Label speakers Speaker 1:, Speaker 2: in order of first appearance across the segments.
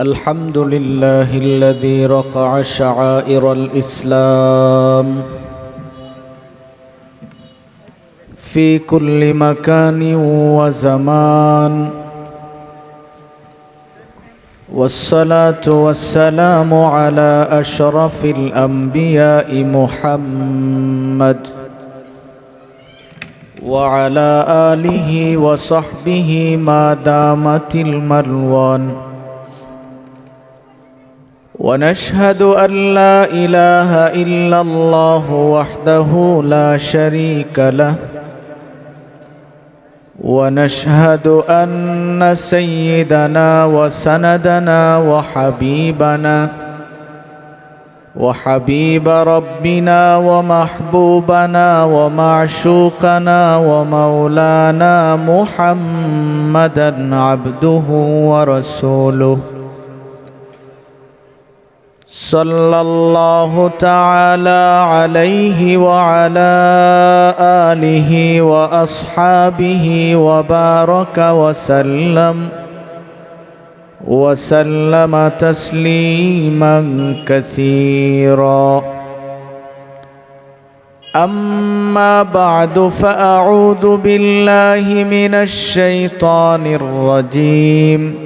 Speaker 1: الحمد لله الذي رفع شعائر الإسلام في كل مكان وزمان والصلاة والسلام على أشرف الأنبياء محمد وعلى آله وصحبه ما دامت الملوان. ونشهد أن لا إله إلا الله وحده لا شريك له. ونشهد أن سيدنا وسندنا وحبيبنا وحبيب ربنا ومحبوبنا ومعشوقنا ومولانا محمدا عبده ورسوله. صلى الله تعالى عليه وعلى آله وأصحابه وبارك وسلم وسلم تسليما كثيرا. أما بعد فأعوذ بالله من الشيطان الرجيم.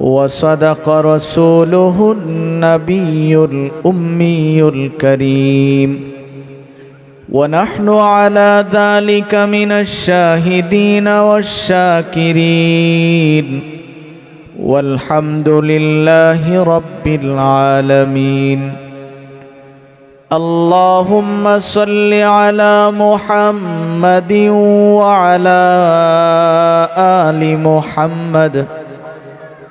Speaker 1: وصدق رسوله النبي الأمي الكريم. ونحن على ذلك من الشاهدين والشاكرين. والحمد لله رب العالمين. اللهم صل على محمد وعلى آل محمد.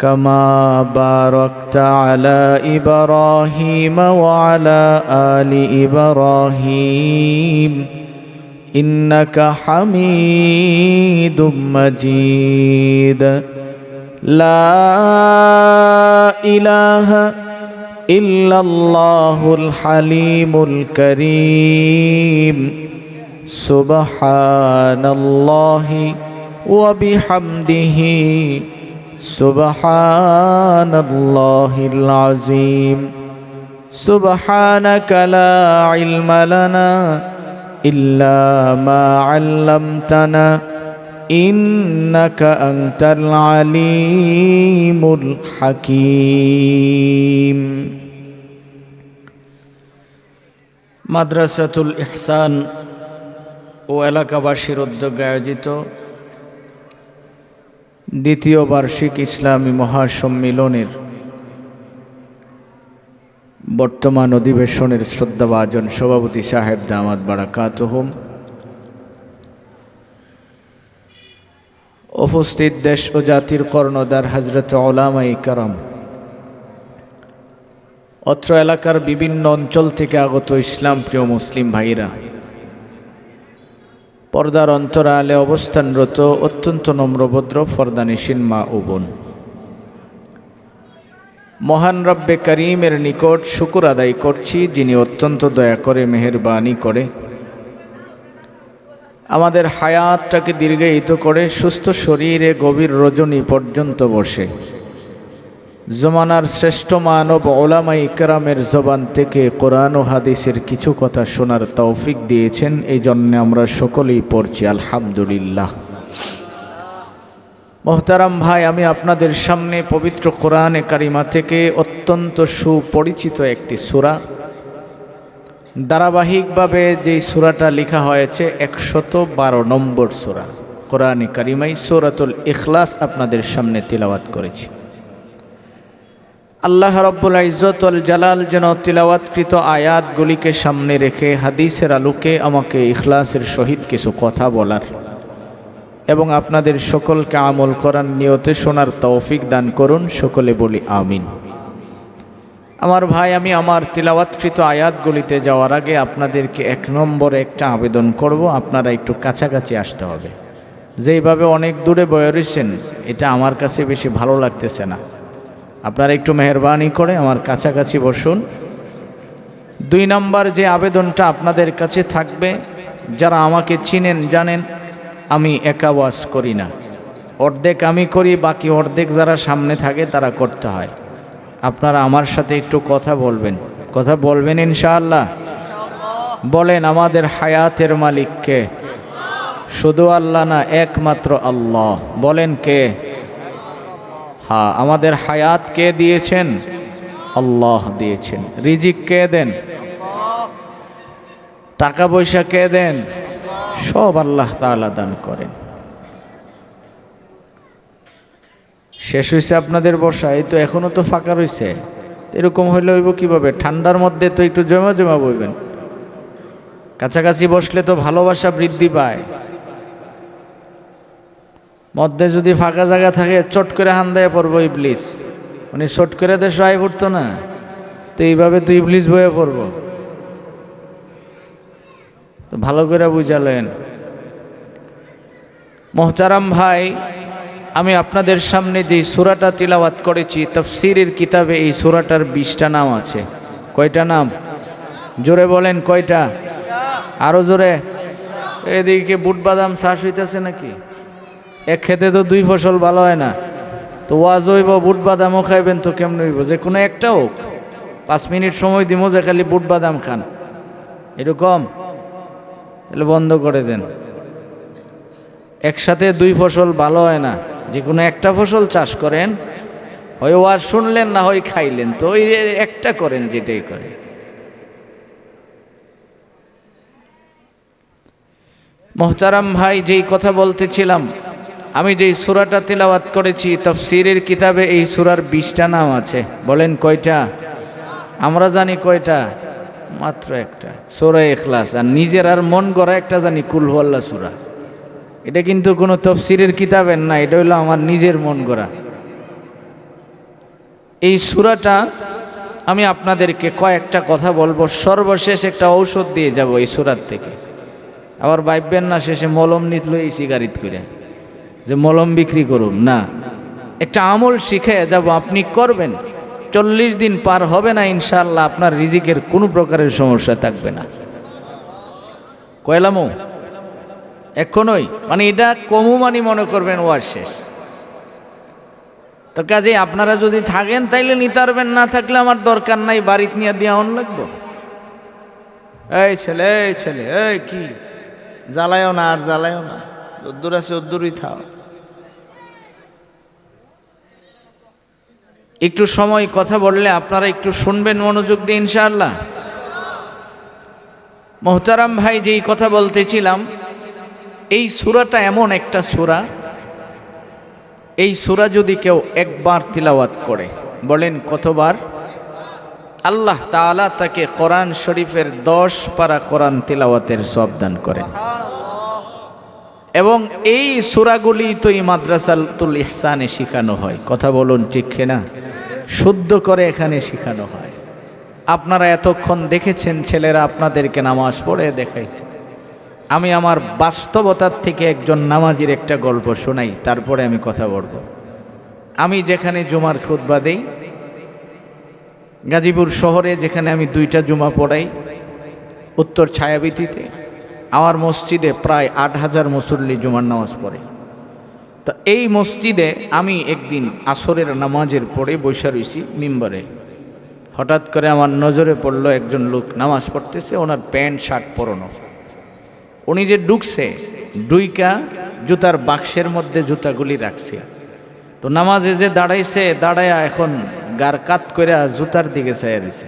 Speaker 1: كما باركت على إبراهيم وعلى آل إبراهيم. إنك حميد مجيد. لا إله إلا الله الحليم الكريم. سبحان الله وبحمده سبحان الله العظيم سبحانك لا علم لنا إلا ما علمتنا إنك أنت العليم الحكيم মাদ্রাসাতুল ইহসান ও এলাকাবাসীর উদ্যোগে আয়োজিত দ্বিতীয় বার্ষিক ইসলামী মহাসম্মিলনের বর্তমান অধিবেশনের শ্রদ্ধাভাজন সভাপতি সাহেব দামাদ বারাকাতহম। উপস্থিত দেশ ও জাতির কর্ণদার হজরত ওলামাই কারাম। অত্র এলাকার বিভিন্ন অঞ্চল থেকে আগত ইসলাম প্রিয় মুসলিম ভাইরা পর্দার অন্তরালে অবস্থানরত অত্যন্ত নম্রভদ্র ফরদানিসীন মা ও বোন। মহান রব্বে করিমের নিকট শুকুর আদায় করছি, যিনি অত্যন্ত দয়া করে মেহরবানি করে। আমাদের হায়াতটাকে দীর্ঘায়িত করে সুস্থ শরীরে গভীর রজনী পর্যন্ত বসে। জমানার শ্রেষ্ঠ মানব ওলামাই ইকরামের জবান থেকে কোরআন ও হাদিসের কিছু কথা শোনার তৌফিক দিয়েছেন এই জন্যে আমরা সকলেই পড়ছি, আলহামদুলিল্লাহ। মোহতারাম ভাই, আমি আপনাদের সামনে পবিত্র কোরআনে কারিমা থেকে অত্যন্ত সুপরিচিত একটি সুরা। ধারাবাহিকভাবে যেই সুরাটা লেখা হয়েছে, একশত বারো নম্বর সুরা। কোরআনে কারিমাই সুরাতুল ইখলাস আপনাদের সামনে তিলাওয়াত করেছি। আল্লাহ রব্বুল ইজ্জতুল জালাল যেন তিলাওয়াতকৃত আয়াতগুলিকে সামনে রেখে হাদিসের আলোকে আমাকে ইখলাসের সহিত কিছু কথা বলার এবং আপনাদের সকলকে আমল করার নিয়তে শোনার তৌফিক দান করুন, সকলে বলি আমিন। আমার ভাই, আমি আমার তিলাওয়াতকৃত আয়াতগুলিতে যাওয়ার আগে আপনাদেরকে এক নম্বরে একটা আবেদন করব, আপনারা একটু কাছাকাছি আসতে হবে। যেইভাবে অনেক দূরে বয়ে এটা আমার কাছে বেশি ভালো লাগতেছে না। আপনারা একটু মেহরবানি করে আমার কাছাকাছি বসুন। দুই নম্বর যে আবেদনটা আপনাদের কাছে থাকবে, যারা আমাকে চিনেন, জানেন, আমি একা ওয়াজ করি না। অর্ধেক আমি করি, বাকি অর্ধেক যারা সামনে থাকে তারা করতে হয়। আপনারা আমার সাথে একটু কথা বলবেন। কথা বলবেন ইনশাআল্লাহ? বলেন, আমাদের হায়াতের মালিককে। শুধু আল্লাহ না, একমাত্র আল্লাহ। বলেন কে? আমাদের হায়াত কে দিয়েছেন? আল্লাহ দিয়েছেন। রিজিক কে দেন? টাকা পয়সা কে দেন? সব আল্লাহ তাআলা দান করেন। শেষ হয়েছে আপনাদের বর্ষা, এই তো এখনও তো ফাঁকা রয়েছে এরকম হইলে হইব কীভাবে? ঠান্ডার মধ্যে তো একটু জমা জমা বইবেন। কাছাকাছি বসলে তো ভালোবাসা বৃদ্ধি পায়। মধ্যে যদি ফাঁকা জায়গা থাকে, চট করে হান হান্দায় পড়ব ইবলিস। উনি চট করে দেশ আয় পড়তো না। তো এইভাবে তো ইবলিস বয়ে পড়ব। তো ভালো করে বুঝালেন। মোহতারাম ভাই, আমি আপনাদের সামনে যেই সুরাটা তিলাওয়াত করেছি, তফসিরের কিতাবে এই সুরাটার বিশটা নাম আছে। কয়টা নাম? জোরে বলেন কয়টা? আরও জোরে। এদিকে বুট বাদাম শ্বাস হইতেছে নাকি? এক খেতে তো দুই ফসল ভালো হয় না। তো ওয়াজ হইব, বুট বাদামও খাইবেন তো কেমন হইব? যে কোনো একটা হোক। পাঁচ মিনিট সময় দিব যে খালি বুট বাদাম খান। এরকম? তাহলে বন্ধ করে দেন। একসাথে দুই ফসল ভালো হয় না। যে কোনো একটা ফসল চাষ করেন, হয় ওয়াজ শুনলেন না হয় খাইলেন। তো ওই একটা করেন যেটাই করেন। মোহতারাম ভাই, যেই কথা বলতেছিলাম আমি যেই সুরাটা তিলাওয়াত করেছি, তফসিরের কিতাবে এই সুরার বিশটা নাম আছে। বলেন কয়টা? আমরা জানি কয়টা? মাত্র একটা। সুরা এখলাস আর নিজের আর মন গড়া একটা জানি কুলহল্লা সুরা। এটা কিন্তু কোনো তফসিরের কিতাবের না, এটা হলো আমার নিজের মন গড়া। এই সুরাটা আমি আপনাদেরকে কয়েকটা কথা বলব। সর্বশেষ একটা ঔষধ দিয়ে যাব এই সুরার থেকে। আবার ভাববেন না, শেষে মলম নিতল এই সিগারিত করে যে মলম বিক্রি করুন, না। একটা আমল শিখে যাব, আপনি করবেন। চল্লিশ দিন পার হবে না ইনশাল্লাহ আপনার রিজিকের কোনো প্রকারের সমস্যা থাকবে না। কয়লামো? এখনই মানে এটা কমু মানি মনে করবেন ওয়ার শেষ। তো কাজে আপনারা যদি থাকেন, তাইলে নিতে পারবেন, না থাকলে আমার দরকার নাই, বাড়িতে নিয়ে দিয়ে অন লাগবো। এই ছেলে এই ছেলে, এই কি? জ্বালায়ও না আর জ্বালায়ও না। উদ্দুর আছে উদ্দুরই থাও একটু সময় কথা বললে আপনারা একটু শুনবেন মনোযোগ দিয়ে ইনশাআল্লাহ। মোহতারাম ভাই যেই কথা বলতেছিলাম, এই সুরাটা এমন একটা সুরা, এই সুরা যদি কেউ একবার তিলাওয়াত করে, বলেন কতবার? আল্লাহ তাআলা তাকে কোরআন শরীফের দশ পারা কোরআন তিলাওয়াতের সব দান করেন। এবং এই সুরাগুলি তো এই মাদ্রাসাতুল ইহসানে শেখানো হয়। কথা বলুন ঠিক না শুদ্ধ করে এখানে শেখানো হয়। আপনারা এতক্ষণ দেখেছেন, ছেলেরা আপনাদেরকে নামাজ পড়ে দেখাইছে। আমি আমার বাস্তবতার থেকে একজন নামাজির একটা গল্প শোনাই, তারপরে আমি কথা বলব। আমি যেখানে জুমার খুতবা দেই, গাজীপুর শহরে যেখানে আমি দুইটা জুমা পড়াই, উত্তর ছায়াবিতিতে আমার মসজিদে প্রায় আট হাজার মুসল্লি জুমার নামাজ পড়ে। তো এই মসজিদে আমি একদিন আসরের নামাজের পরে বৈশা রয়েছি মিম্বরে। হঠাৎ করে আমার নজরে পড়ল একজন লোক নামাজ পড়তেছে, ওনার প্যান্ট, শার্ট পরনো। উনি যে ঢুকছে ডুইকা জুতার বাক্সের মধ্যে জুতাগুলি রাখছে। তো নামাজে যে দাঁড়াইছে, দাঁড়ায়া এখন গার কাত করে জুতার দিকে চাইয়া রয়েছে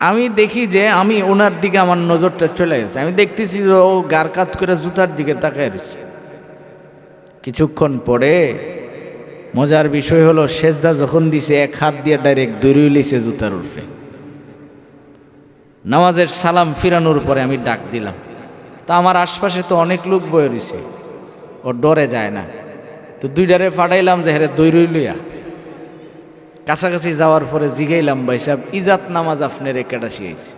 Speaker 1: আমি দেখি যে আমি ওনার দিকে আমার নজরটা চলে গেছে। আমি দেখতেছি যে ও গার কাত করে জুতার দিকে তাকায় রয়েছে। কিছুক্ষণ পরে মজার বিষয় হলো শেষদা যখন দিছে, এক হাত দিয়ে ডাইরেক্ট দৌড়িয়ে লিছে জুতার উঠে নামাজের সালাম ফিরানোর পরে আমি ডাক দিলাম। তা আমার আশপাশে তো অনেক লোক বয়ে রয়েছে। ও ডরে যায় না। তো দুইটারে ফাটাইলাম যে হেরে দৈরই লইয়া কাছাকাছি যাওয়ার পরে জিগাইলাম, ভাই সাহেব, ইজাত নামাজ আপনার একেটা শিখেছি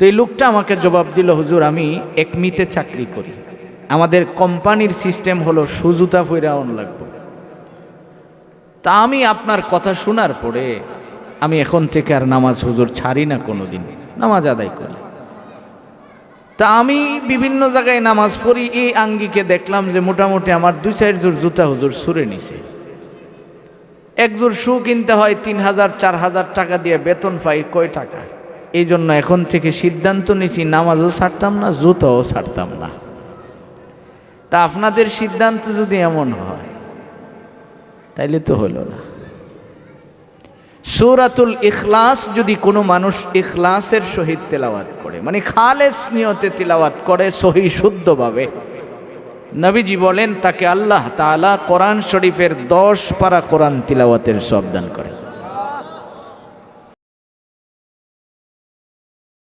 Speaker 1: তো এই লোকটা আমাকে জবাব দিল, হুজুর, আমি একমিতে চাকরি করি। আমাদের কোম্পানির সিস্টেম হলো সুজুতা ফইরা অন লাগবে। তা আমি আপনার কথা শোনার পরে আমি এখন থেকে আর নামাজ হুজুর ছাড়ি না কোনো দিন নামাজ আদায় করি। তা আমি বিভিন্ন জায়গায় নামাজ পড়ি, এই আঙ্গিকে দেখলাম যে মোটামুটি আমার দুই চার জোর জুতা হুজুর সুরে নিছে। এক জোর শু কিনতে হয় তিন হাজার, চার হাজার টাকা দিয়ে, বেতন পাই কয় টাকা? এই জন্য এখন থেকে সিদ্ধান্ত নিছি নামাজও ছাড়তাম না, জুতোও ছাড়তাম না। তা আপনাদের সিদ্ধান্ত যদি এমন হয়, তাইলে তো হলো না। সূরাতুল ইখলাস যদি কোনো মানুষ ইখলাসের সহিত তেলাওয়াত করে মানে খালেস নিয়তে তেলাওয়াত করে সহি শুদ্ধভাবে নবীজি বলেন তাকে আল্লাহ তালা কোরআন শরীফের দশ পারা কোরআন তিলাওয়াতের সব করেন। করে